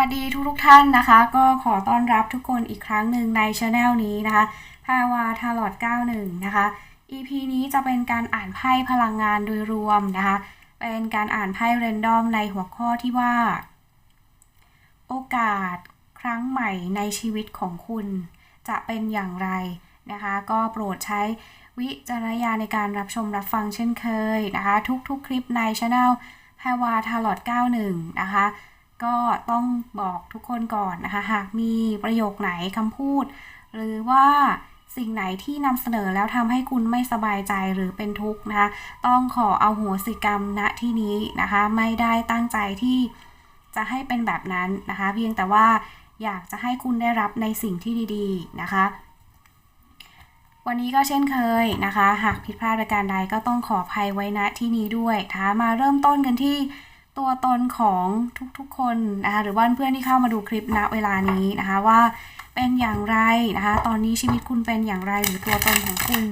วัสดีทุกทุกท่านนะคะ ก็ขอต้อนรับทุกคนอีกครั้งหนึ่งในช anel นี้นะคะพาวาทาลอด91 นะคะ EP นี้จะเป็นการอ่านไพ่พลังงานโดยรวมนะคะ เป็นการอ่านไพ่เรนดอมในหัวข้อที่ว่า โอกาสครั้งใหม่ในชีวิตของคุณจะเป็นอย่างไรนะคะ ก็โปรดใช้วิจารณญาณในการรับชมรับฟังเช่นเคยนะคะ ทุกๆคลิปในช anel แพรวาทาลอด91 นะคะ ก็ต้องบอกทุกคนก่อนนะคะ หากมีประโยคไหนคำพูด หรือว่าสิ่งไหนที่นำเสนอแล้วทำให้คุณไม่สบายใจหรือเป็นทุกข์นะคะ ต้องขอเอาหัวสิกรรมณที่นี้นะคะ ไม่ได้ตั้งใจที่จะให้เป็นแบบนั้นนะคะ เพียงแต่ว่าอยากจะให้คุณได้รับในสิ่งที่ดีๆนะคะ วันนี้ก็เช่นเคยนะคะ หากผิดพลาดประการใดก็ต้องขออภัยไว้ณที่นี้ด้วยนะคะมาเริ่มต้นกันที่ ตัวตนของทุกๆคนนะคะหรือว่าเพื่อนที่เข้ามาดูคลิปณเวลานี้นะคะว่าเป็นอย่างไรนะคะตอนนี้ชีวิตคุณเป็นอย่างไรหรือตัวตนของคุณ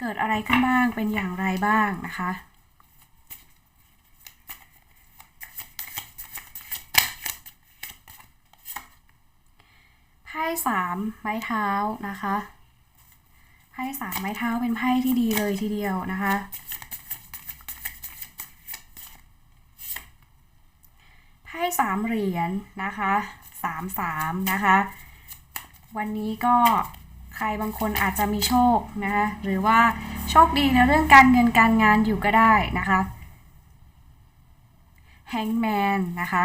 เกิดอะไรขึ้นบ้างเป็นอย่างไรบ้างนะคะไพ่สามไม้เท้านะคะไพ่สามไม้เท้าเป็นไพ่ที่ดีเลยทีเดียวนะคะ ไพ่สามเหรียญนะคะสามสามนะคะ วันนี้ก็ใครบางคนอาจจะมีโชคนะคะหรือว่าโชคดีในเรื่องการเงินการงานอยู่ก็ได้นะคะแฮงแมนนะคะ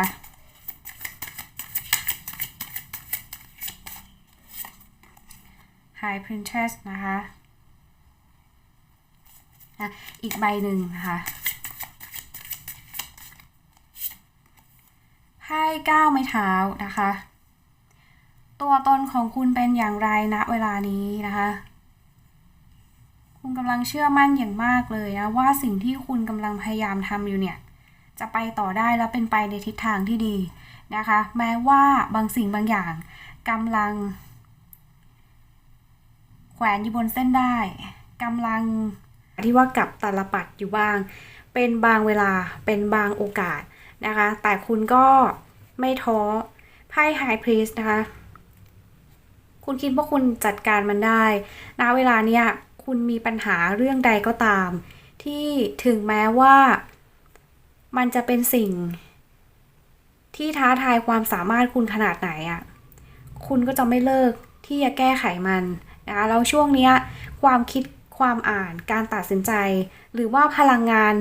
High Princess นะคะอะอีกใบหนึ่งนะคะ ไพ่ก้าวไม้เท้านะคะ ตัวตนของคุณเป็นอย่างไรณเวลานี้นะคะ คุณกำลังเชื่อมั่นอย่างมากเลยนะว่าสิ่งที่คุณกำลังพยายามทำอยู่เนี่ย จะไปต่อได้และเป็นไปในทิศทางที่ดีนะคะ แม้ว่าบางสิ่งบางอย่างกำลัง แขวนอยู่บนเส้นได้กำลังที่ว่ากับตาลปัดอยู่บ้าง เป็นบางเวลาเป็นบางโอกาส นะคะ แต่คุณก็ไม่ท้อไพ่ไฮพรีสนะคะ คุณคิดว่าคุณจัดการมันได้ณเวลาเนี้ยคุณมีปัญหาเรื่องใดก็ตาม ที่ถึงแม้ว่ามันจะเป็นสิ่ง ที่ท้าทายความสามารถคุณขนาดไหนอะ่ะคุณก็จะไม่เลิกที่จะแก้ไขมันนะคะแล้วช่วงเนี้ยความคิดความอ่านการตัดสินใจ หรือว่าพลังงาน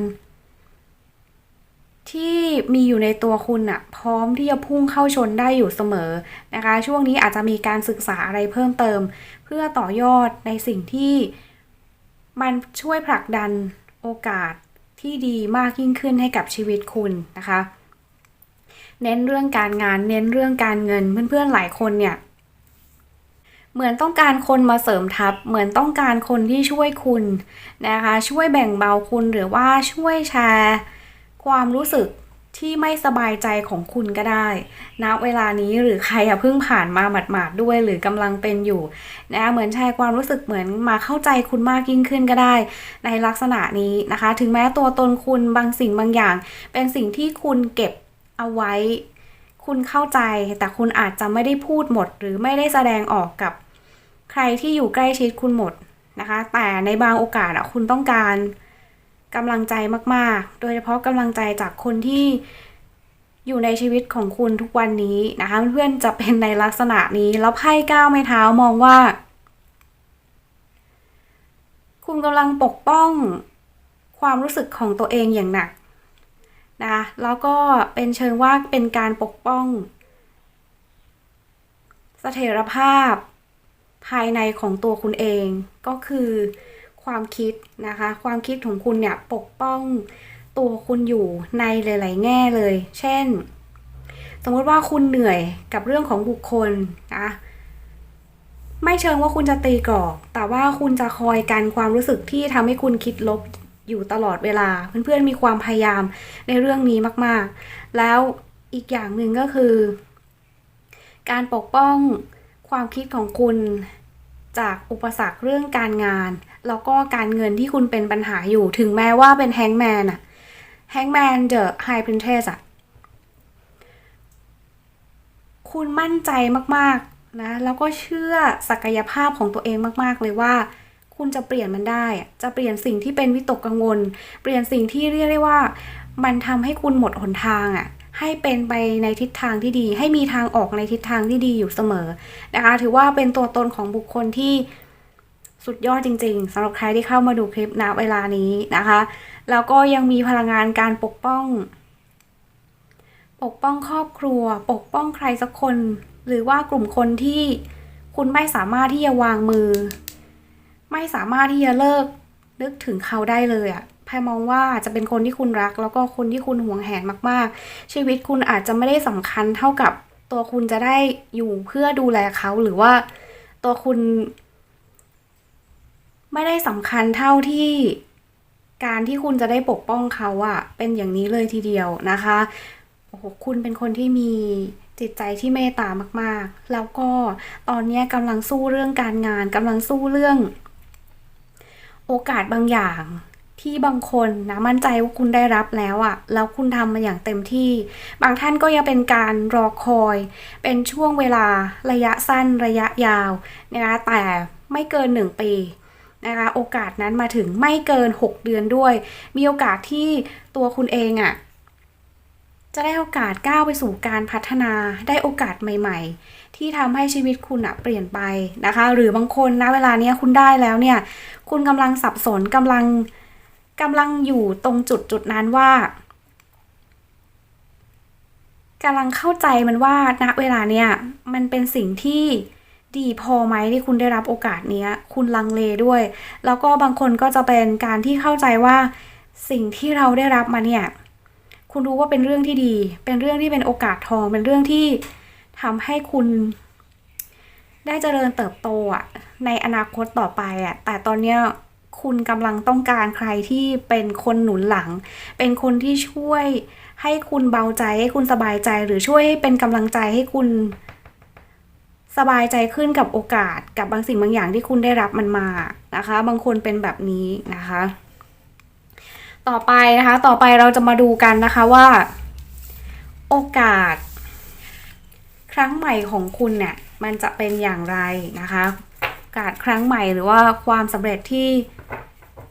ที่มีอยู่ในตัวคุณอะพร้อมที่จะพุ่งเข้าชนได้อยู่เสมอนะคะ ช่วงนี้อาจจะมีการศึกษาอะไรเพิ่มเติม เพื่อต่อยอดในสิ่งที่มันช่วยผลักดันโอกาสที่ดีมากยิ่งขึ้นให้กับชีวิตคุณนะคะ เน้นเรื่องการงานเน้นเรื่องการเงินเพื่อนๆหลายคนเนี่ยเหมือนต้องการคนมาเสริมทัพ เหมือนต้องการคนที่ช่วยคุณนะคะ ช่วยแบ่งเบาคุณหรือว่าช่วยแชร์ ความรู้สึกที่ไม่สบายใจของคุณก็ได้นะเวลานี้หรือใครอะเพิ่งผ่านมาหมาดๆด้วยหรือกำลังเป็นอยู่นะคะเหมือนแชร์ความรู้สึกเหมือนมาเข้าใจคุณมากยิ่งขึ้นก็ได้ ในลักษณะนี้นะคะ ถึงแม้ตัวตนคุณบางสิ่งบางอย่าง เป็นสิ่งที่คุณเก็บเอาไว้ คุณเข้าใจแต่คุณอาจจะไม่ได้พูดหมด หรือไม่ได้แสดงออกกับใครที่อยู่ใกล้ชิดคุณหมดนะคะ แต่ในบางโอกาสอะคุณต้องการ กำลังใจมากๆ โดยเฉพาะกำลังใจจากคนที่อยู่ในชีวิตของคุณทุกวันนี้นะคะเพื่อนๆจะเป็นในลักษณะนี้ แล้วไพ่ก้าวไม้เท้ามองว่า คุณกำลังปกป้องความรู้สึกของตัวเองอย่างหนักนะคะแล้วก็เป็นเชิงว่าเป็นการปกป้องเสถียรภาพภายในของตัวคุณเองก็คือ ความคิดนะคะ ความคิดของคุณเนี่ยปกป้องตัวคุณอยู่ในหลาย ๆ แง่เลย เช่น สมมติว่าคุณเหนื่อยกับเรื่องของบุคคลนะไม่เชิงว่าคุณจะตีกรอบ แต่ว่าคุณจะคอยกันความรู้สึกที่ทำให้คุณคิดลบอยู่ตลอดเวลา เพื่อน ๆ มีความพยายามในเรื่องนี้มาก ๆ แล้วอีกอย่างหนึ่งก็คือ การปกป้องความคิดของคุณ จากอุปสรรคเรื่องการงาน แล้วก็การเงินที่คุณเป็นปัญหาอยู่ถึงแม้ว่าเป็นแฮงแมนอะแฮงแมนเดอะไฮพรินเทสอะคุณมั่นใจมากๆนะแล้วก็เชื่อศักยภาพของตัวเองมากๆเลยว่า คุณจะเปลี่ยนมันได้ จะเปลี่ยนสิ่งที่เป็นวิตกกังวล เปลี่ยนสิ่งที่เรียกได้ว่า มันทำให้คุณหมดหนทางอะ ให้เป็นไปในทิศทางที่ดี ให้มีทางออกในทิศทางที่ดีอยู่เสมอนะคะ ถือว่าเป็นตัวตนของบุคคลที่สุดยอดจริง ๆสำหรับใครที่เข้ามาดูคลิปณเวลานี้นะคะ แล้วก็ยังมีพลังงานการปกป้อง ปกป้องครอบครัว ปกป้องใครสักคน หรือว่ากลุ่มคนที่คุณไม่สามารถที่จะวางมือ ไม่สามารถที่จะเลิกนึกถึงเขาได้เลยอะ แพรมองว่าจะเป็นคนที่คุณรัก แล้วก็คนที่คุณห่วงแหนมากๆ ชีวิตคุณอาจจะไม่ได้สำคัญเท่ากับตัวคุณจะได้อยู่เพื่อดูแลเขาหรือว่าตัวคุณ ไม่ได้สำคัญเท่าที่การที่คุณจะได้ปกป้องเขาอะเป็นอย่างนี้เลยทีเดียวนะคะโอ้โหคุณเป็นคนที่มีจิตใจที่เมตตามาก ๆ แล้วก็ตอนนี้กำลังสู้เรื่องการงานกำลังสู้เรื่อง โอกาสบางอย่าง ที่บางคนนะมั่นใจว่าคุณได้รับแล้วอะแล้วคุณทำมาอย่างเต็มที่ บางท่านก็ยังเป็นการรอคอย เป็นช่วงเวลาระยะสั้นระยะยาวนะคะแต่ไม่เกิน 1 ปีนะคะโอกาสนั้นมาถึงไม่เกิน 6 เดือนด้วย มีโอกาสที่ตัวคุณเองอะจะได้โอกาสก้าวไปสู่การพัฒนาได้โอกาสใหม่ ๆ ที่ทำให้ชีวิตคุณอะเปลี่ยนไปนะคะ หรือบางคนนะเวลาเนี้ยคุณได้แล้วเนี่ย คุณกำลังสับสนกำลัง กำลังอยู่ตรงจุดจุดนั้นว่ากำลังเข้าใจมันว่าณเวลาเนี้ยมันเป็นสิ่งที่ดีพอไหมที่คุณได้รับโอกาสเนี้ยคุณลังเลด้วย แล้วก็บางคนก็จะเป็นการที่เข้าใจว่าสิ่งที่เราได้รับมาเนี่ยคุณรู้ว่าเป็นเรื่องที่ดี เป็นเรื่องที่เป็นโอกาสทองเป็นเรื่องที่ทำให้คุณ ได้เจริญเติบโตอะในอนาคตต่อไปอะแต่ตอนเนี้ย คุณกำลังต้องการใครที่เป็นคนหนุนหลัง เป็นคนที่ช่วยให้คุณเบาใจให้คุณสบายใจหรือช่วยให้เป็นกำลังใจให้คุณสบายใจขึ้นกับโอกาสกับบางสิ่งบางอย่างที่คุณได้รับมันมานะคะ บางคนเป็นแบบนี้นะคะ ต่อไปนะคะ ต่อไปเราจะมาดูกันนะคะว่า โอกาส ครั้งใหม่ของคุณเนี่ยมันจะเป็นอย่างไรนะคะ โอกาสครั้งใหม่หรือว่าความสำเร็จที่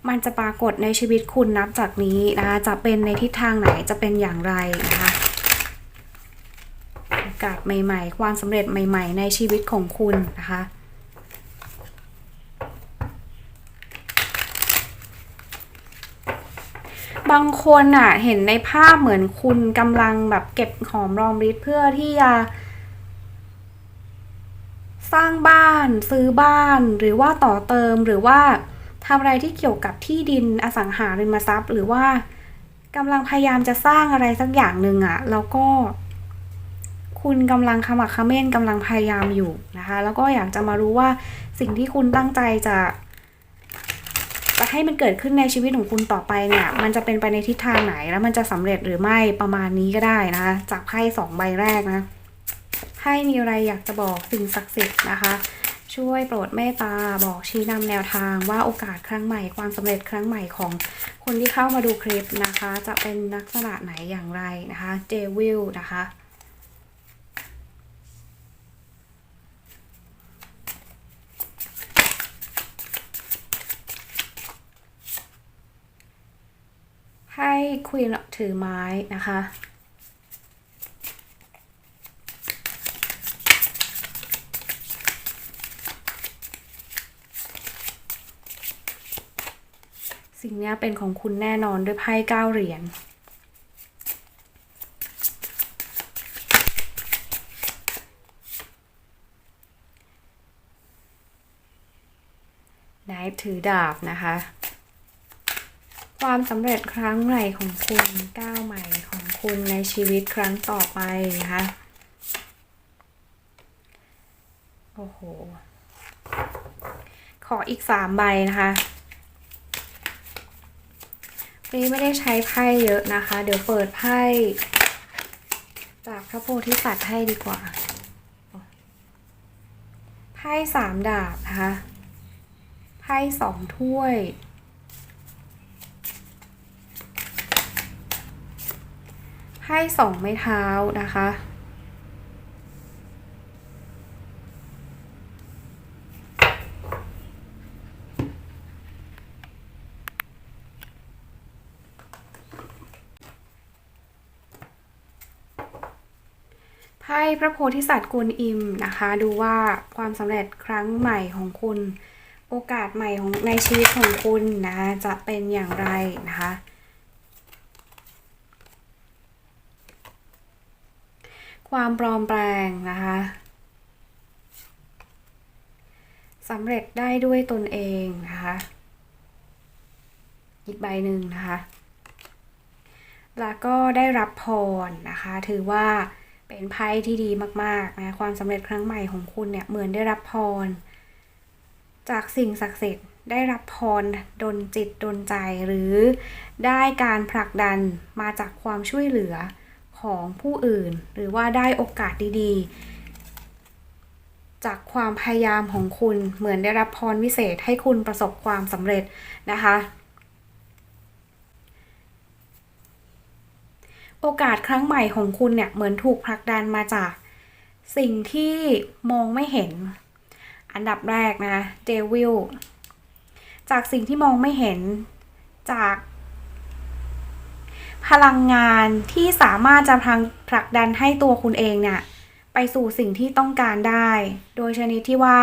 มันจะปรากฏในชีวิตคุณนับจากนี้นะคะจะเป็นในทิศทางไหนจะเป็นอย่างไรนะคะโอกาสใหม่ ๆ ความสำเร็จใหม่ ๆ ในชีวิตของคุณนะคะบางคนอะเห็นในภาพเหมือนคุณกำลังแบบเก็บหอมรอมริบเพื่อที่จะสร้างบ้านซื้อบ้านหรือว่าต่อเติมหรือว่า ทำอะไรที่เกี่ยวกับที่ดินอสังหาริมทรัพย์ หรือว่ากำลังพยายามจะสร้างอะไรสักอย่างหนึ่งอะแล้วก็ คุณกำลังขมักเขม้นกำลังพยายามอยู่นะคะ แล้วก็อยากจะมารู้ว่าสิ่งที่คุณตั้งใจจะจะให้มันเกิดขึ้นในชีวิตของคุณต่อไปเนี่ย มันจะเป็นไปในทิศทางไหนแล้วมันจะสำเร็จหรือไม่ประมาณนี้ก็ได้นะคะจากไพ่สองใบแรกนะให้มีอะไรอยากจะบอกสิ่งศักดิ์สิทธิ์นะคะ ช่วยโปรดเมตตาบอกชี้นำแนวทางว่าโอกาสครั้งใหม่ความสำเร็จครั้งใหม่ของคนที่เข้ามาดูคลิปนะคะ จะเป็นลักษณะไหนอย่างไรนะคะเดวิลนะคะให้ควีนถือไม้นะคะ นี้เป็นของคุณแน่นอนด้วยไพ่เก้าเหรียญนายถือดาบนะคะ ความสำเร็จครั้งใหม่ของคุณก้าวใหม่ของคุณในชีวิตครั้งต่อไปนะคะ โอ้โห ขออีกสามใบนะคะ นี้ไม่ได้ใช้ไพ่เยอะนะคะ เดี๋ยวเปิดไพ่จากพระโพธิสัตว์ให้ดีกว่า ไพ่สามดาบนะคะ ไพ่สองถ้วย ไพ่สองไม้เท้านะคะ พ่พระโพธิสัตว์กวนอิมนะคะ ดูว่าความสำเร็จครั้งใหม่ของคุณ โอกาสใหม่ของในชีวิตของคุณนะจะเป็นอย่างไรนะคะความปลอมแปลงนะคะสำเร็จได้ด้วยตนเองนะคะอีกใบหนึ่งนะคะ แล้วก็ได้รับพรนะคะ ถือว่า เป็นไพ่ที่ดีมากๆนะความสำเร็จครั้งใหม่ของคุณเนี่ยเหมือนได้รับพร จากสิ่งศักดิ์สิทธิ์ได้รับพรดนจิตดนใจหรือได้การผลักดันมาจากความช่วยเหลือของผู้อื่น หรือว่าได้โอกาสดีๆ จากความพยายามของคุณเหมือนได้รับพรวิเศษให้คุณประสบความสำเร็จนะคะ โอกาสครั้งใหม่ของคุณเนี่ยเหมือนถูกผลักดันมาจาก สิ่งที่มองไม่เห็น อันดับแรกนะเดวิลจากสิ่งที่มองไม่เห็นจาก พลังงานที่สามารถจะผลักดันให้ตัวคุณเองเนี่ยไปสู่สิ่งที่ต้องการได้ โดยชนิดที่ว่า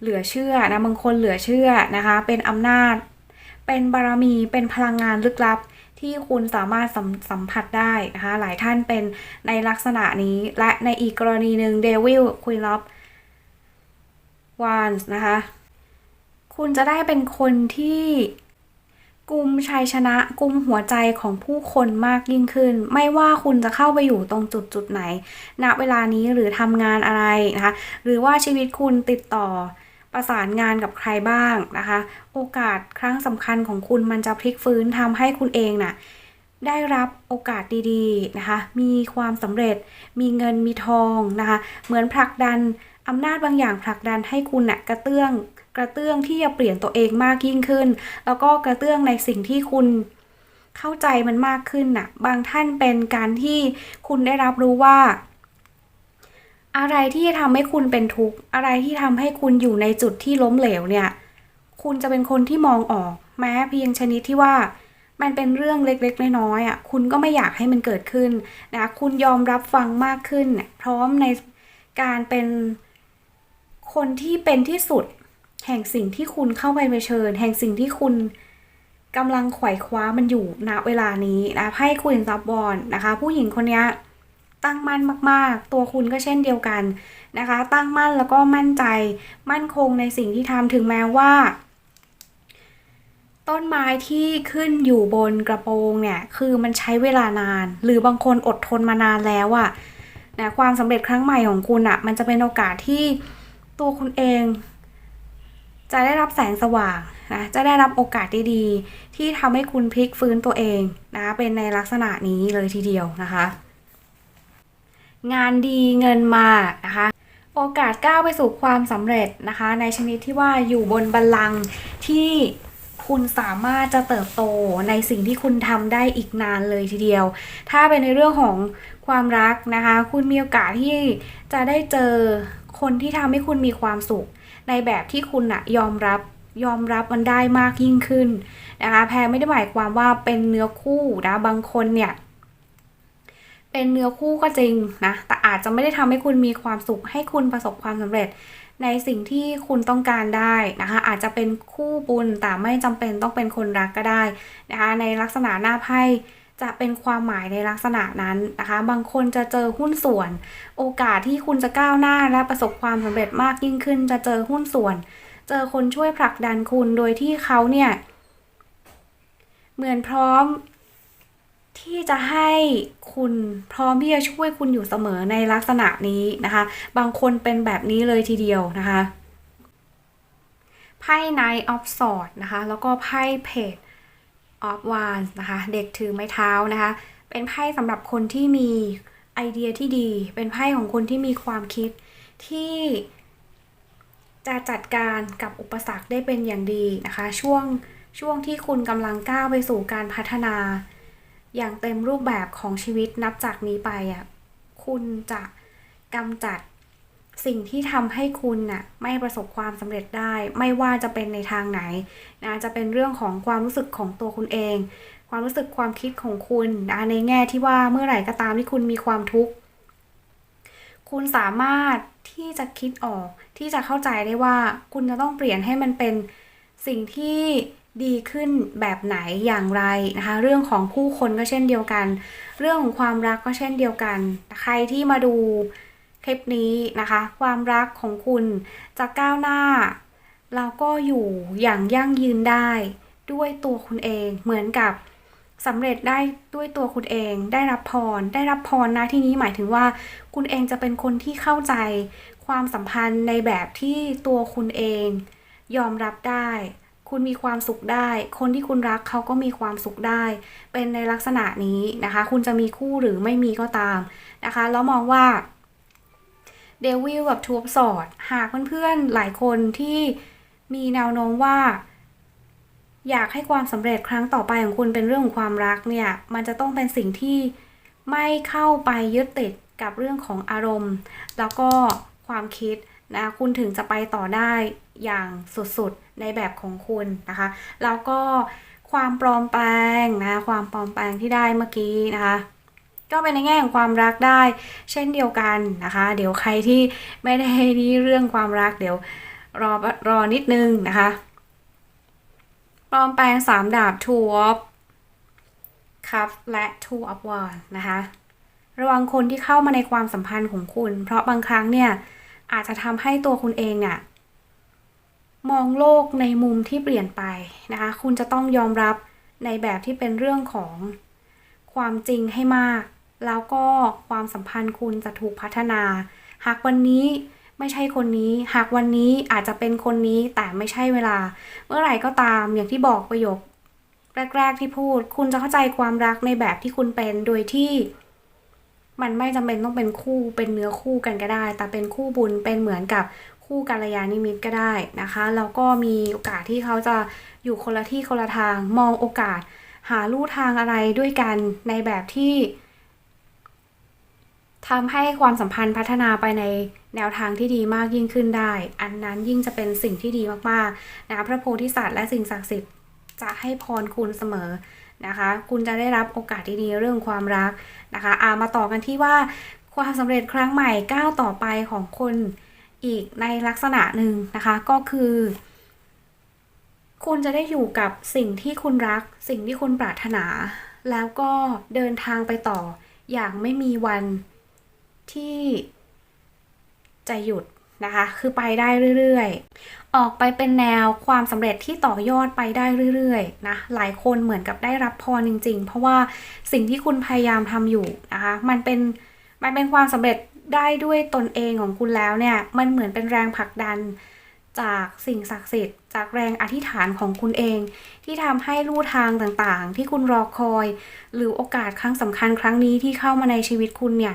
เหลือเชื่อนะบางคนเหลือเชื่อนะคะ เป็นอำนาจ เป็นบารมี เป็นพลังงานลึกลับ ที่คุณสามารถสสัมผัสได้นะคะหลายท่านเป็นในลักษณะนี้ และในอีกกรณีหนึ่งเดวิลคุยล็อบวานส์นะคะคุณจะได้เป็นคนที่กุมชัยชนะกุมหัวใจของผู้คนมากยิ่งขึ้น ไม่ว่าคุณจะเข้าไปอยู่ตรงจุดจุดไหน ณเวลานี้หรือทำงานอะไรนะคะหรือว่าชีวิตคุณติดต่อ ประสานงานกับใครบ้างนะคะ โอกาสครั้งสำคัญของคุณมันจะพลิกฟื้นทำให้คุณเองนะ่ะได้รับโอกาสดีๆนะคะ มีความสำเร็จ มีเงินมีทองนะคะ เหมือนผลักดันอำนาจบางอย่างผลักดันให้คุณนะ่ะกระเตื้องกระเตื้องที่จะเปลี่ยนตัวเองมากยิ่งขึ้น แล้วก็กระเตื้องในสิ่งที่คุณเข้าใจมันมากขึ้นนะ่ะ บางท่านเป็นการที่คุณได้รับรู้ว่า อะไรที่ทำให้คุณเป็นทุกข์อะไรที่ทำให้คุณอยู่ในจุดที่ล้มเหลวเนี่ย คุณจะเป็นคนที่มองออก แม้เพียงชนิดที่ว่า มันเป็นเรื่องเล็กๆน้อยๆอะคุณก็ไม่อยากให้มันเกิดขึ้นนะคุณยอมรับฟังมากขึ้น พร้อมในการเป็นคนที่เป็นที่สุด แห่งสิ่งที่คุณเข้าไปเผชิญ แห่งสิ่งที่คุณกำลังไขว่คว้ามันอยู่ณเวลานี้นะไพ่คุณซับบอลนะคะ ผู้หญิงคนนี้ ตั้งมั่นมาก ๆ ตัวคุณก็เช่นเดียวกันนะคะ ตั้งมั่นแล้วก็มั่นใจ มั่นคงในสิ่งที่ทำถึงแม้ว่า ต้นไม้ที่ขึ้นอยู่บนกระโปรงเนี่ย คือมันใช้เวลานาน หรือบางคนอดทนมานานแล้วอะนะความสำเร็จครั้งใหม่ของคุณอะมันจะเป็นโอกาสที่ตัวคุณเอง จะได้รับแสงสว่างนะจะได้รับโอกาสดีๆ ที่ทำให้คุณพลิกฟื้นตัวเองนะเป็นในลักษณะนี้เลยทีเดียวนะคะ งานดีเงินมานะคะ โอกาสก้าวไปสู่ความสำเร็จนะคะ ในชนิดที่ว่าอยู่บนบัลลังก์ที่คุณสามารถจะเติบโตในสิ่งที่คุณทำได้อีกนานเลยทีเดียว ถ้าเป็นในเรื่องของความรักนะคะ คุณมีโอกาสที่จะได้เจอคนที่ทำให้คุณมีความสุข ในแบบที่คุณอะยอมรับยอมรับมันได้มากยิ่งขึ้นนะคะ แพรไม่ได้หมายความว่าเป็นเนื้อคู่นะ บางคนเนี่ย เป็นเนื้อคู่ก็จริงนะ แต่อาจจะไม่ได้ทำให้คุณมีความสุข ให้คุณประสบความสำเร็จ ในสิ่งที่คุณต้องการได้นะคะ อาจจะเป็นคู่บุญแต่ไม่จำเป็นต้องเป็นคนรักก็ได้นะคะ ในลักษณะหน้าไพ่จะเป็นความหมายในลักษณะนั้นนะคะ บางคนจะเจอหุ้นส่วน โอกาสที่คุณจะก้าวหน้าและประสบความสำเร็จมากยิ่งขึ้น จะเจอหุ้นส่วน เจอคนช่วยผลักดันคุณโดยที่เขาเนี่ย เหมือนพร้อม ที่จะให้คุณพร้อมที่จะช่วยคุณอยู่เสมอในลักษณะนี้นะคะ บางคนเป็นแบบนี้เลยทีเดียวนะคะไพ่ไนออฟสอดนะคะ แล้วก็ไพ่เพจออฟวานนะคะ เด็กถือไม้เท้านะคะ เป็นไพ่สำหรับคนที่มีไอเดียที่ดี เป็นไพ่ของคนที่มีความคิดที่จะจัดการกับอุปสรรคได้เป็นอย่างดีนะคะ ช่วงช่วงที่คุณกำลังก้าวไปสู่การพัฒนา อย่างเต็มรูปแบบของชีวิตนับจากนี้ไปอะคุณจะกำจัดสิ่งที่ทำให้คุณน่ะไม่ประสบความสำเร็จได้ ไม่ว่าจะเป็นในทางไหนนะจะเป็นเรื่องของความรู้สึกของตัวคุณเอง ความรู้สึกความคิดของคุณนะในแง่ที่ว่าเมื่อไหร่ก็ตามที่คุณมีความทุกข์คุณสามารถที่จะคิดออกที่จะเข้าใจได้ว่าคุณจะต้องเปลี่ยนให้มันเป็นสิ่งที่ ดีขึ้นแบบไหนอย่างไรนะคะ เรื่องของผู้คนก็เช่นเดียวกัน เรื่องของความรักก็เช่นเดียวกัน ใครที่มาดูคลิปนี้นะคะ ความรักของคุณจะก้าวหน้าแล้วก็อยู่อย่างยั่งยืนได้ด้วยตัวคุณเองเหมือนกับสำเร็จได้ด้วยตัวคุณเอง ได้รับพร ได้รับพรนะที่นี้หมายถึงว่า คุณเองจะเป็นคนที่เข้าใจความสัมพันธ์ในแบบที่ตัวคุณเอง ยอมรับได้ คุณมีความสุขได้ คนที่คุณรักเขาก็มีความสุขได้ เป็นในลักษณะนี้นะคะ คุณจะมีคู่หรือไม่มีก็ตามนะคะ แล้วมองว่าเดวิลกับทูบสอด หากเพื่อนๆหลายคนที่มีแนวโน้มว่า อยากให้ความสำเร็จครั้งต่อไปของคุณเป็นเรื่องของความรักเนี่ย มันจะต้องเป็นสิ่งที่ไม่เข้าไปยึดติดกับเรื่องของอารมณ์ แล้วก็ความคิดนะ คุณถึงจะไปต่อได้ อย่างสุดๆในแบบของคุณนะคะ แล้วก็ความปลอมแปลงนะความปลอมแปลงที่ได้เมื่อกี้นะคะก็เป็นในแง่ของความรักได้ เช่นเดียวกันนะคะ เดี๋ยวใครที่ไม่ได้นี่เรื่องความรักเดี๋ยวรอรอนิดนึงนะคะปลอมแปลงสามดาบ two of cup และ two of wands นะคะระวังคนที่เข้ามาในความสัมพันธ์ของคุณ เพราะบางครั้งเนี่ยอาจจะทำให้ตัวคุณเองเนี่ย มองโลกในมุมที่เปลี่ยนไปนะคะ คุณจะต้องยอมรับในแบบที่เป็นเรื่องของความจริงให้มาก แล้วก็ความสัมพันธ์คุณจะถูกพัฒนา หากวันนี้ไม่ใช่คนนี้ หากวันนี้อาจจะเป็นคนนี้แต่ไม่ใช่เวลา เมื่อไหร่ก็ตามอย่างที่บอกประโยค แรก ๆ ที่พูด คุณจะเข้าใจความรักในแบบที่คุณเป็นโดยที่ มันไม่จำเป็นต้องเป็นคู่เป็นเนื้อคู่กันก็ได้ แต่เป็นคู่บุญเป็นเหมือนกับ คู่กัลยาณมิตก็ได้นะคะแล้วก็มีโอกาสที่เขาจะอยู่คนละที่คนละทางมองโอกาส หาลู่ทางอะไรด้วยกันในแบบที่ทำให้ความสัมพันธ์พัฒนาไปในแนวทางที่ดีมากยิ่งขึ้นได้ อันนั้นยิ่งจะเป็นสิ่งที่ดีมากๆนะพระโพธิสัตว์และสิ่งศักดิ์สิทธิ์จะให้พรคุณเสมอนะคะ คุณจะได้รับโอกาสดีๆเรื่องความรักนะคะอามาต่อกันที่ว่าความสำเร็จครั้งใหม่ก้าวต่อไปของคน อีกในลักษณะหนึ่งนะคะ ก็คือ คุณจะได้อยู่กับสิ่งที่คุณรัก สิ่งที่คุณปรารถนา แล้วก็เดินทางไปต่อ อย่างไม่มีวันที่จะหยุดนะคะ คือไปได้เรื่อยๆ ออกไปเป็นแนวความสำเร็จที่ต่อยอดไปได้เรื่อยๆ นะ หลายคนเหมือนกับได้รับพรจริง ๆ เพราะว่าสิ่งที่คุณพยายามทำอยู่นะคะ มันเป็น มันเป็นความสำเร็จ ได้ด้วยตนเองของคุณแล้วเนี่ย มันเหมือนเป็นแรงผลักดันจากสิ่งศักดิ์สิทธิ์ จากแรงอธิษฐานของคุณเอง ที่ทำให้ลู่ทางต่างๆ ที่คุณรอคอย หรือโอกาสครั้งสำคัญครั้งนี้ที่เข้ามาในชีวิตคุณเนี่ย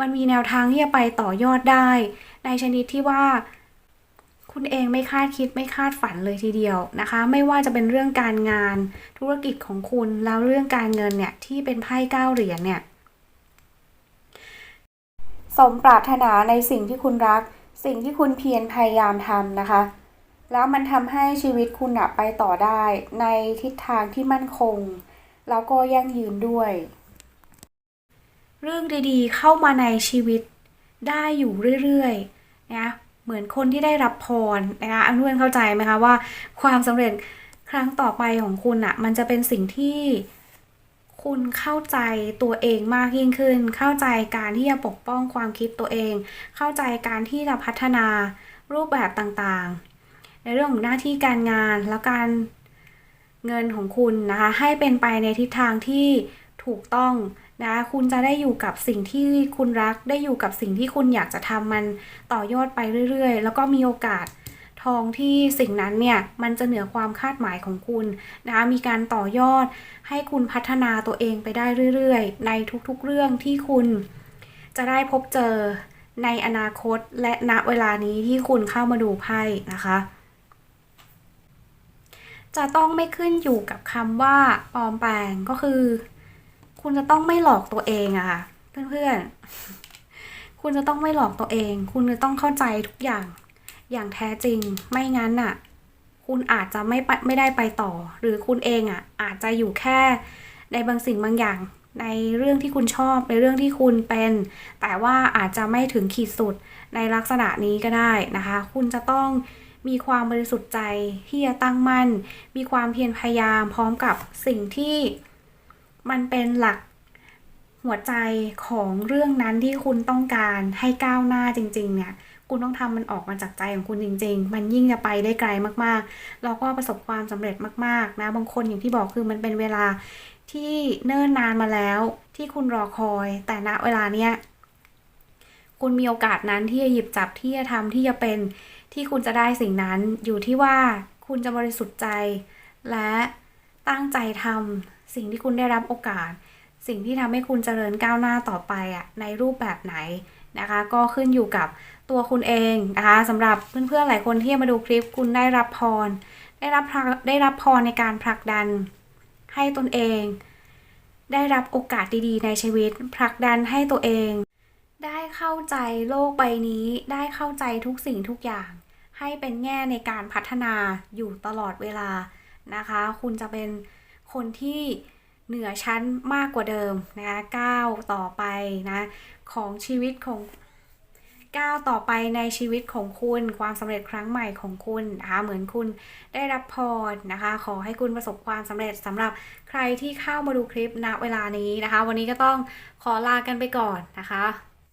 มันมีแนวทางที่จะไปต่อยอดได้ ในชนิดที่ว่า คุณเองไม่คาดคิดไม่คาดฝันเลยทีเดียวนะคะ ไม่ว่าจะเป็นเรื่องการงานธุรกิจของคุณแล้วเรื่องการเงินเนี่ยที่เป็นไพ่เก้าเหรียญเนี่ย สมปรารถนาในสิ่งที่คุณรัก สิ่งที่คุณเพียรพยายามทำนะคะ แล้วมันทำให้ชีวิตคุณอะไปต่อได้ ในทิศทางที่มั่นคง แล้วก็ยั่งยืนด้วย เรื่องดีๆ เข้ามาในชีวิตได้อยู่เรื่อยๆนะเหมือนคนที่ได้รับพรนะคะอันนู้นเข้าใจไหมคะว่า ความสำเร็จครั้งต่อไปของคุณอะมันจะเป็นสิ่งที่ คุณเข้าใจตัวเองมากยิ่งขึ้น เข้าใจการที่จะปกป้องความคิดตัวเอง เข้าใจการที่จะพัฒนารูปแบบต่างๆ ในเรื่องของหน้าที่การงานแล้วการเงินของคุณนะคะให้เป็นไปในทิศทางที่ถูกต้องนะคุณจะได้อยู่กับสิ่งที่คุณรัก ได้อยู่กับสิ่งที่คุณอยากจะทำมันต่อยอดไปเรื่อย ๆ แล้วก็มีโอกาส ทองที่สิ่งนั้นเนี่ยมันจะเหนือความคาดหมายของคุณนะคะมีการต่อยอดให้คุณพัฒนาตัวเองไปได้เรื่อยๆ ในทุกๆเรื่องที่คุณจะได้พบเจอในอนาคตและณเวลานี้ที่คุณเข้ามาดูไพ่นะคะจะต้องไม่ขึ้นอยู่กับคำว่าปลอมแปลงก็คือ คุณจะต้องไม่หลอกตัวเองอะค่ะเพื่อนๆ คุณจะต้องไม่หลอกตัวเอง คุณจะต้องเข้าใจทุกอย่าง อย่างแท้จริง ไม่งั้นน่ะ คุณอาจจะไม่ไปไม่ได้ไปต่อ หรือคุณเองอะอาจจะอยู่แค่ในบางสิ่งบางอย่าง ในเรื่องที่คุณชอบในเรื่องที่คุณเป็น แต่ว่าอาจจะไม่ถึงขีดสุดในลักษณะนี้ก็ได้นะคะ คุณจะต้องมีความบริสุทธิ์ใจที่จะตั้งมั่น มีความเพียรพยายามพร้อมกับสิ่งที่มันเป็นหลักหัวใจของเรื่องนั้นที่คุณต้องการให้ก้าวหน้าจริง ๆ เนี่ย คุณต้องทำมันออกมาจากใจของคุณจริง ๆ มันยิ่งจะไปได้ไกลมากๆ แล้วก็ประสบความสำเร็จมากๆนะ บางคนอย่างที่บอกคือมันเป็นเวลาที่เนิ่นนานมาแล้วที่คุณรอคอย แต่ณเวลาเนี้ยคุณมีโอกาสนั้นที่จะหยิบจับที่จะทำที่จะเป็นที่คุณจะได้สิ่งนั้นอยู่ที่ว่าคุณจะบริสุทธิ์ใจ และตั้งใจทำสิ่งที่คุณได้รับโอกาส สิ่งที่ทำให้คุณเจริญก้าวหน้าต่อไปอะในรูปแบบไหนนะคะ ก็ขึ้นอยู่กับ ตัวคุณเองนะคะสำหรับเพื่อนๆหลายคนที่มาดูคลิปคุณได้รับพร ได้รับพรได้รับพรในการผลักดันให้ตนเอง ได้รับโอกาสดีๆ ในชีวิตผลักดันให้ตัวเอง ได้เข้าใจโลกใบนี้ ได้เข้าใจทุกสิ่งทุกอย่าง ให้เป็นแง่ในการพัฒนาอยู่ตลอดเวลานะคะ คุณจะเป็นคนที่เหนือชั้นมากกว่าเดิมนะคะก้าวต่อไปนะของชีวิตของ ก้าวต่อไปในชีวิตของคุณ ความสำเร็จครั้งใหม่ของคุณนะคะเหมือนคุณได้รับพรนะคะ ขอให้คุณประสบความสำเร็จสำหรับใครที่เข้ามาดูคลิปณเวลานี้นะคะ วันนี้ก็ต้องขอลากันไปก่อนนะคะ